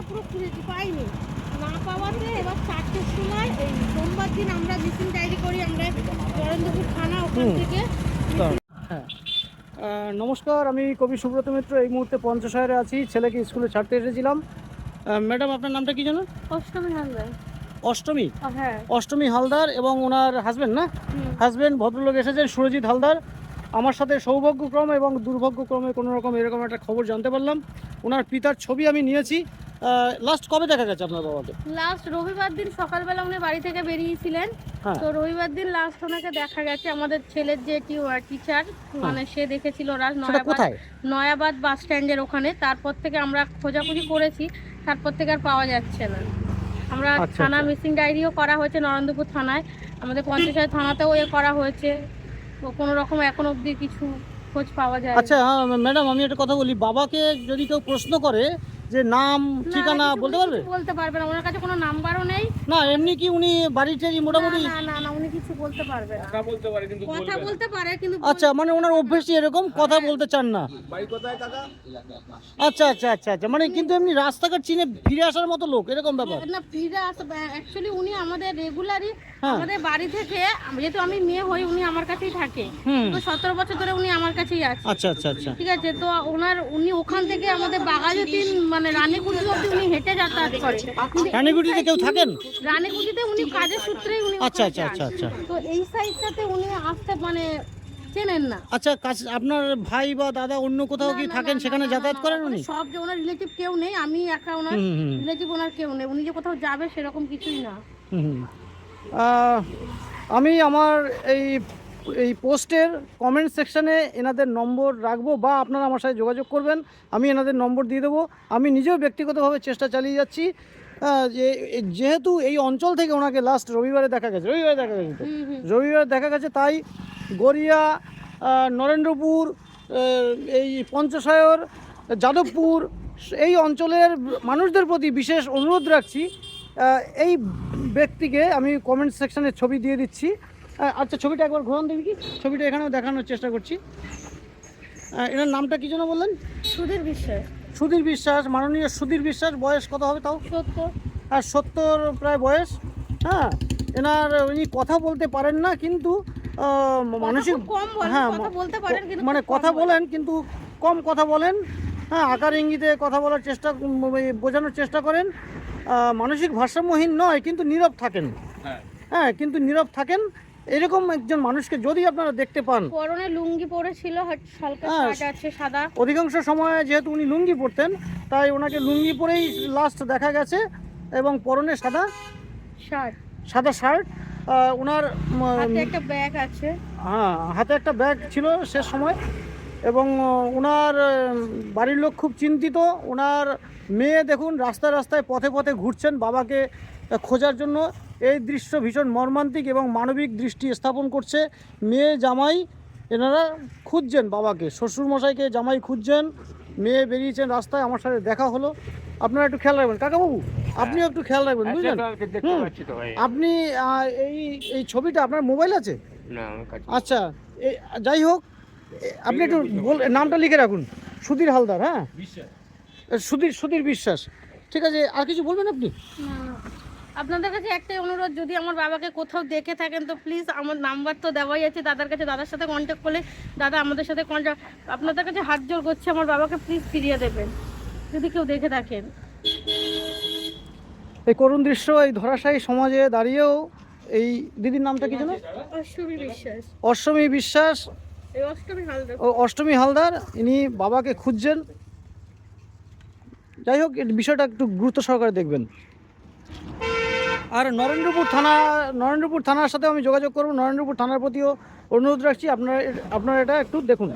নাম্বারটা পুরো খুঁজেছি পাইনি। না পাওয়াতে এবার চারটের সময় এই সোমবার দিন আমরা মিসিং ডায়েরি করি আমরা নরেন্দ্রপুর থানা ওখান থেকে হ্যাঁ। নমস্কার আমি কবি সুব্রত মিত্র। এই মুহূর্তে পঞ্চশহরে আছি। ছেলেকে স্কুলে ছাড়তে এসেছিলাম। ম্যাডাম আপনার নামটা কি জানো? অষ্টমী হালদার। অষ্টমী? হ্যাঁ। অষ্টমী হালদার এবং ওনার হাজবেন্ড না? হুম। হাজবেন্ড ভদ্রলোক এসেছেন সুরজিৎ হালদার। আমার সাথে সৌভাগ্যক্রমে এবং দুর্ভাগ্যক্রমে কোনো রকম এরকম একটা খবর জানতে পারলাম। ওনার পিতার ছবি আমি নিয়েছি। লাস্ট কবে দেখা গেছে আপনার বাবাকে? লাস্ট রবিবার দিন সকালবেলা উনি বাড়ি থেকে বেরিয়েছিলেন। হ্যাঁ। তো রবিবার দিন লাস্ট ওনাকে দেখা গেছে। আমাদের ছেলের যে টিচার মানে সে দেখেছিল ওরা নয়াবাদ নয়াবাদ বাস স্ট্যান্ডের ওখানে। তারপর থেকে আমরা খোঁজাখুঁজি করেছি। তারপর থেকে আর পাওয়া যাচ্ছে না। আমরা আচ্ছা, থানা আচ্ছা। মিসিং ডায়েরিও করা হয়েছে নরেন্দ্রপুর থানায়। আমাদের পঞ্চায়েত থানাতেও এ করা হয়েছে। কোনো রকম এখন অবধি কিছু খোঁজ পাওয়া যায় আচ্ছা হ্যাঁ ম্যাডাম, আমি একটা কথা বলি। বাবাকে যদি কেউ প্রশ্ন করে যে নাম ঠিকানা বলতে পারবে? বলতে পারবে না ওনার কাছে কোনো নাম্বারও নেই। না এমনি কি উনি বাড়িটারি মোটামুটি? না না না উনি কিছু বলতে পারবে না। কথা বলতে পারে কিন্তু কথা বলতে পারে কিন্তু আচ্ছা মানে ওনার অভ্যেসই এরকম কথা বলতে চান না। আচ্ছা আচ্ছা আচ্ছা আচ্ছা মানে কিন্তু এমনি রাস্তাঘাট চিনে ফিরে আসার মতো লোক এরকম ব্যাপার? না ফিরে আসে অ্যাকচুয়ালি উনি আমাদের রেগুলারই হ্যাঁ। আমাদের বাড়ি থেকে যেহেতু আমি মেয়ে হই উনি আমার কাছেই থাকে। হুম। তো সতেরো বছর ধরে উনি আমার কাছেই আছে। আচ্ছা আচ্ছা আচ্ছা। ঠিক আছে তো ওনার উনি ওখান থেকে আমাদের বাঘাযতীন মানে রানীকুটি অব্দি উনি হেঁটে যাতায়াত করে কিন্তু রানীগুটিতে কেউ থাকেন? রানীকুটিতে উনি কাজের সূত্রেই উনি আচ্ছা আচ্ছা আচ্ছা আচ্ছা। তো এই সাইডটাতে উনি আসতে মানে চেনেন না। আচ্ছা কাছ আপনার ভাই বা দাদা অন্য কোথাও কি থাকেন? সেখানে যাতায়াত করেন উনি সব যে ওনার রিলেটিভ কেউ নেই আমি একা ওনার রিলেটিভ ওনার কেউ নেই। উনি যে কোথাও যাবে সেরকম কিছুই না। আমি আমার এই এই পোস্টের কমেন্ট সেকশানে এনাদের নম্বর রাখব বা আপনারা আমার সাথে যোগাযোগ করবেন। আমি এনাদের নম্বর দিয়ে দেবো। আমি নিজেও ব্যক্তিগতভাবে চেষ্টা চালিয়ে যাচ্ছি। যে যেহেতু এই অঞ্চল থেকে ওনাকে লাস্ট রবিবারে দেখা গেছে রবিবারে দেখা গেছে হুম দেখা গেছে তাই গড়িয়া নরেন্দ্রপুর এই পঞ্চশায়র যাদবপুর এই অঞ্চলের মানুষদের প্রতি বিশেষ অনুরোধ রাখছি। এই ব্যক্তিকে আমি কমেন্ট সেকশনে ছবি দিয়ে দিচ্ছি। আচ্ছা ছবিটা একবার ঘোরান দেখি। কি ছবিটা এখানেও দেখানোর চেষ্টা করছি। এনার নামটা কি যেন বললেন? সুধীর বিশ্বাস। সুধীর বিশ্বাস মাননীয় সুধীর বিশ্বাস বয়স কত হবে তাও? সত্য আর সত্তর প্রায় বয়স? হ্যাঁ এনার উনি কথা বলতে পারেন না কিন্তু মানসিক কম হ্যাঁ কথা বলতে পারেন মানে কথা বলেন। বলেন কিন্তু কম কথা বলেন। হ্যাঁ আকার ইঙ্গিতে কথা বলার চেষ্টা বোঝানোর চেষ্টা করেন। মানসিক ভারসাম্যহীন নয় কিন্তু নীরব থাকেন। হ্যাঁ কিন্তু নীরব থাকেন। এরকম একজন মানুষকে যদি আপনারা দেখতে পান। পরনে লুঙ্গি পরেছিল হালকা হ্যাঁ। শার্ট আছে সাদা। অধিকাংশ সময় যেহেতু উনি লুঙ্গি পরতেন তাই ওনাকে লুঙ্গি পরেই লাস্ট দেখা গেছে এবং পরনে সাদা শার্ট। সাদা শার্ট। ওনার হাতে একটা ব্যাগ আছে। হ্যাঁ হাতে একটা ব্যাগ ছিল সে সময়। এবং ওনার বাড়ির লোক খুব চিন্তিত। ওনার মেয়ে দেখুন রাস্তায় রাস্তায় পথে পথে ঘুরছেন বাবাকে খোঁজার জন্য। এই দৃশ্য ভীষণ মর্মান্তিক এবং মানবিক দৃষ্টি স্থাপন করছে। মেয়ে জামাই এনারা খুঁজছেন বাবাকে। শ্বশুরমশাইকে জামাই খুঁজছেন। মেয়ে বেরিয়েছেন রাস্তায় আমার সাথে দেখা হলো। আপনারা একটু খেয়াল রাখবেন। কাকাবাবু আপনিও একটু খেয়াল রাখবেন বুঝলেন? আপনি এই এই ছবিটা আপনার মোবাইল আছে? আচ্ছা যাই হোক আপনি একটু বল নামটা লিখে রাখুন। সুধীর হালদার হ্যাঁ? সুধীর সুধীর বিশ্বাস। ঠিক আছে আর কিছু বলবেন আপনি? আপনাদের কাছে একটাই অনুরোধ যদি আমার বাবাকে কোথাও দেখে থাকেন তো প্লিজ আমার নাম্বার তো দেওয়াই আছে দাদার কাছে দাদার সাথে কন্ট্যাক্ট করলে দাদা আমাদের সাথে কন্ট্যাক্ট আপনাদের কাছে হাত জোর করছে আমার বাবাকে প্লিজ ফিরিয়ে দেবেন যদি কেউ দেখে থাকেন। এই করুণ দৃশ্য এই ধরাশায়ী সমাজে দাঁড়িয়েও এই দিদির নামটা কি জানো অশ্বমী বিশ্বাস। অশ্বমী বিশ্বাস অষ্টমী হালদার। ইনি বাবাকে খুঁজছেন। যাই হোক বিষয়টা একটু গুরুত্ব সহকারে দেখবেন। আর নরেন্দ্রপুর থানা, নরেন্দ্রপুর থানার সাথে আমি যোগাযোগ করব। নরেন্দ্রপুর থানার প্রতিও অনুরোধ রাখছি। আপনারা আপনারা এটা একটু দেখুন।